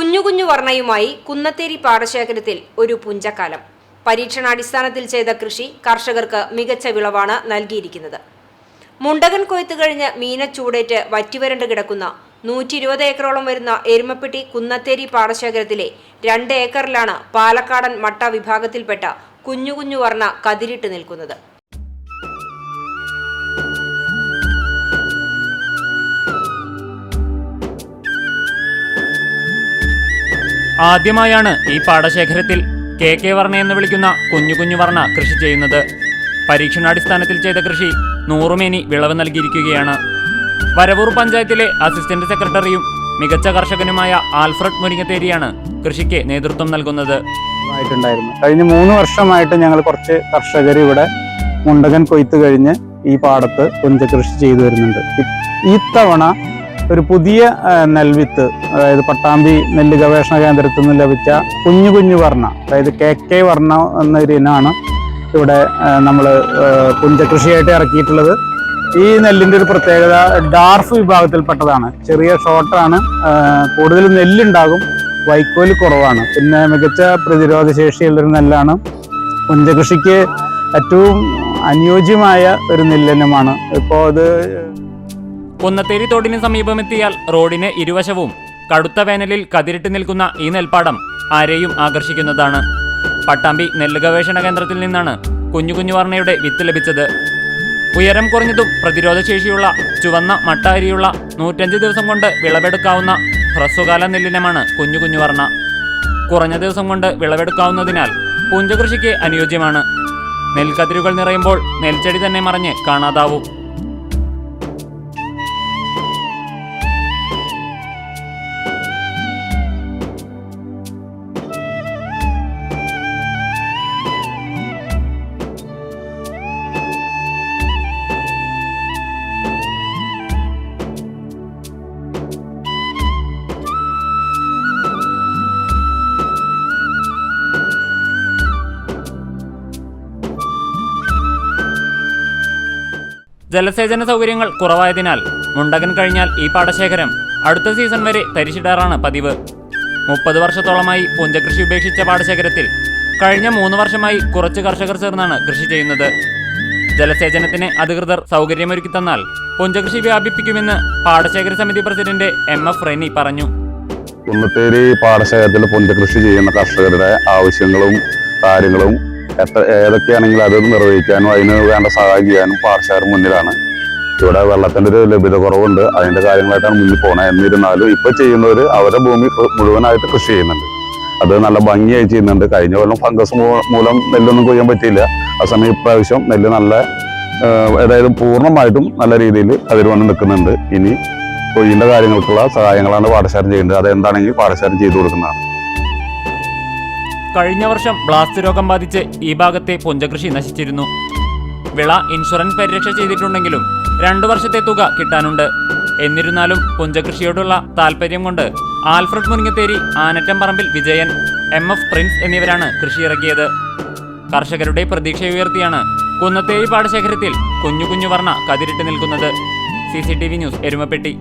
കുഞ്ഞു കുഞ്ഞു വർണയുമായി കുന്നത്തേരി പാടശേഖരത്തിൽ ഒരു പുഞ്ചക്കാലം. പരീക്ഷണാടിസ്ഥാനത്തിൽ ചെയ്ത കൃഷി കർഷകർക്ക് മികച്ച വിളവാണ് നൽകിയിരിക്കുന്നത്. മുണ്ടകൻ കൊയ്ത്ത് കഴിഞ്ഞ് മീന ചൂടേറ്റ് വറ്റിവരണ്ട് കിടക്കുന്ന നൂറ്റി ഇരുപത് ഏക്കറോളം വരുന്ന എരുമപ്പെട്ടി കുന്നത്തേരി പാടശേഖരത്തിലെ രണ്ട് ഏക്കറിലാണ് പാലക്കാടൻ മട്ട വിഭാഗത്തിൽപ്പെട്ട കുഞ്ഞു കുഞ്ഞു വർണ കതിരിട്ട് നിൽക്കുന്നത്. ആദ്യമായാണ് ഈ പാടശേഖരത്തിൽ കെ കെ വർണ എന്ന് വിളിക്കുന്ന കുഞ്ഞു കുഞ്ഞു വർണ കൃഷി ചെയ്യുന്നത്. പരീക്ഷണാടിസ്ഥാനത്തിൽ ചെയ്ത കൃഷി നൂറുമേനി വിളവ് നൽകിയിരിക്കുകയാണ്. വരവൂർ പഞ്ചായത്തിലെ അസിസ്റ്റന്റ് സെക്രട്ടറിയും മികച്ച കർഷകനുമായ ആൽഫ്രഡ് മുരിങ്ങത്തേരിയാണ് കൃഷിക്ക് നേതൃത്വം നൽകുന്നത്. കഴിഞ്ഞ മൂന്ന് വർഷമായിട്ട് ഞങ്ങൾ കുറച്ച് കർഷകർ ഇവിടെ മുണ്ടകൻ കൊയ്ത്ത് കഴിഞ്ഞ് ഈ പാടത്ത് പുഞ്ചകൃഷി ചെയ്തു വരുന്നുണ്ട്. ഇത്തവണ ഒരു പുതിയ നെൽവിത്ത് അതായത് പട്ടാമ്പി നെല്ല് ഗവേഷണ കേന്ദ്രത്തിൽ നിന്ന് ലഭിച്ച കുഞ്ഞു കുഞ്ഞു വർണ അതായത് കെ കെ വർണ എന്നൊരു ഇനമാണ് ഇവിടെ നമ്മൾ പുഞ്ചകൃഷിയായിട്ട് ഇറക്കിയിട്ടുള്ളത്. ഈ നെല്ലിന്റെ ഒരു പ്രത്യേകത ഡാർഫ് വിഭാഗത്തിൽപ്പെട്ടതാണ്. ചെറിയ ഷോട്ടാണ് കൂടുതൽ നെല്ലുണ്ടാകും വൈക്കോൽ കുറവാണ്. പിന്നെ മികച്ച പ്രതിരോധ ശേഷിയുള്ളൊരു നെല്ലാണ്. പുഞ്ചകൃഷിക്ക് ഏറ്റവും അനുയോജ്യമായ ഒരു നെല്ലിനമാണ് ഇപ്പോൾ ഇത് കുന്നത്തേരി തോടിന് സമീപമെത്തിയാൽ റോഡിന് ഇരുവശവും. കടുത്ത വേനലിൽ കതിരിട്ട് നിൽക്കുന്ന ഈ നെൽപ്പാടം ആരെയും ആകർഷിക്കുന്നതാണ്. പട്ടാമ്പി നെല്ല് ഗവേഷണ കേന്ദ്രത്തിൽ നിന്നാണ് കുഞ്ഞു കുഞ്ഞു വർണയുടെ വിത്ത് ലഭിച്ചത്. ഉയരം കുറഞ്ഞതും പ്രതിരോധശേഷിയുള്ള ചുവന്ന മട്ട അരിയുള്ള നൂറ്റഞ്ച് ദിവസം കൊണ്ട് വിളവെടുക്കാവുന്ന ഹ്രസ്വകാല നെല്ലിനമാണ് കുഞ്ഞു കുഞ്ഞു വർണ. കുറഞ്ഞ ദിവസം കൊണ്ട് വിളവെടുക്കാവുന്നതിനാൽ പുഞ്ചകൃഷിക്ക് അനുയോജ്യമാണ്. നെൽക്കതിരുകൾ നിറയുമ്പോൾ നെൽച്ചെടി തന്നെ മറിഞ്ഞ് കാണാതാവും. ജലസേചന സൗകര്യങ്ങൾ കുറവായതിനാൽ മുണ്ടകൻ കഴിഞ്ഞാൽ ഈ പാടശേഖരം അടുത്ത സീസൺ വരെ തരിച്ചിടാറാണ് പതിവ്. മുപ്പത് വർഷത്തോളമായി പുഞ്ചകൃഷി ഉപേക്ഷിച്ച പാടശേഖരത്തിൽ കഴിഞ്ഞ മൂന്ന് വർഷമായി കുറച്ച് കർഷകർ ചേർന്നാണ് കൃഷി ചെയ്യുന്നത്. ജലസേചനത്തിന് അധികൃതർ സൗകര്യമൊരുക്കി തന്നാൽ പുഞ്ചകൃഷി വ്യാപിപ്പിക്കുമെന്ന് പാടശേഖര സമിതി പ്രസിഡന്റ് എം എഫ് റെനി പറഞ്ഞു. കുന്നത്തേരി പാടശേഖരത്തിൽ പുഞ്ചകൃഷി ചെയ്യുന്ന കർഷകരുടെ ആവശ്യങ്ങളും കാര്യങ്ങളും എത്ര ഏതൊക്കെയാണെങ്കിലും അത് നിർവഹിക്കാനും അതിന് വേണ്ട സഹായം ചെയ്യാനും പാടശേഖർ മുന്നിലാണ്. ഇവിടെ വെള്ളത്തിന്റെ ഒരു ലഭ്യത കുറവുണ്ട് അതിന്റെ കാര്യങ്ങളായിട്ടാണ് മുന്നിൽ പോണത് എന്നിരുന്നാലും ഇപ്പോൾ ചെയ്യുന്നവർ അവരുടെ ഭൂമി മുഴുവനായിട്ട് കൃഷി ചെയ്യുന്നുണ്ട്. അത് നല്ല ഭംഗിയായി ചെയ്യുന്നുണ്ട്. കഴിഞ്ഞ കൊല്ലം ഫംഗസ് മൂലം നെല്ലൊന്നും കൊയ്യാൻ പറ്റിയില്ല. ആ സമയം ഇപ്രാവശ്യം നെല്ല് നല്ല അതായത് പൂർണമായിട്ടും നല്ല രീതിയിൽ കതിർവണ്ണം നിൽക്കുന്നുണ്ട്. ഇനി കൊയ്യിന്റെ കാര്യങ്ങൾക്കുള്ള സഹായങ്ങളാണ് പാടശേഖരം ചെയ്യേണ്ടത്. അത് എന്താണെങ്കിൽ പാടശേഖരം ചെയ്തു കൊടുക്കുന്നതാണ്. കഴിഞ്ഞ വർഷം ബ്ലാസ്റ്റ് രോഗം ബാധിച്ച് ഈ ഭാഗത്തെ പുഞ്ചകൃഷി നശിച്ചിരുന്നു. വിള ഇൻഷുറൻസ് പരിരക്ഷ ചെയ്തിട്ടുണ്ടെങ്കിലും രണ്ടു വർഷത്തെ തുക കിട്ടാനുണ്ട്. എന്നിരുന്നാലും പുഞ്ചകൃഷിയോടുള്ള താല്പര്യം കൊണ്ട് Alfred Muningatheri Anattam Parambil Vijayan M F Prince എന്നിവരാണ് കൃഷി ഇറക്കിയത് കർഷകരുടെ പ്രതീക്ഷയുയർത്തിയാണ് കുന്നത്തേരി പാടശേഖരത്തിൽ കുഞ്ഞു കുഞ്ഞു വർണ കതിരിട്ട് നിൽക്കുന്നത്. C News Erumappetty.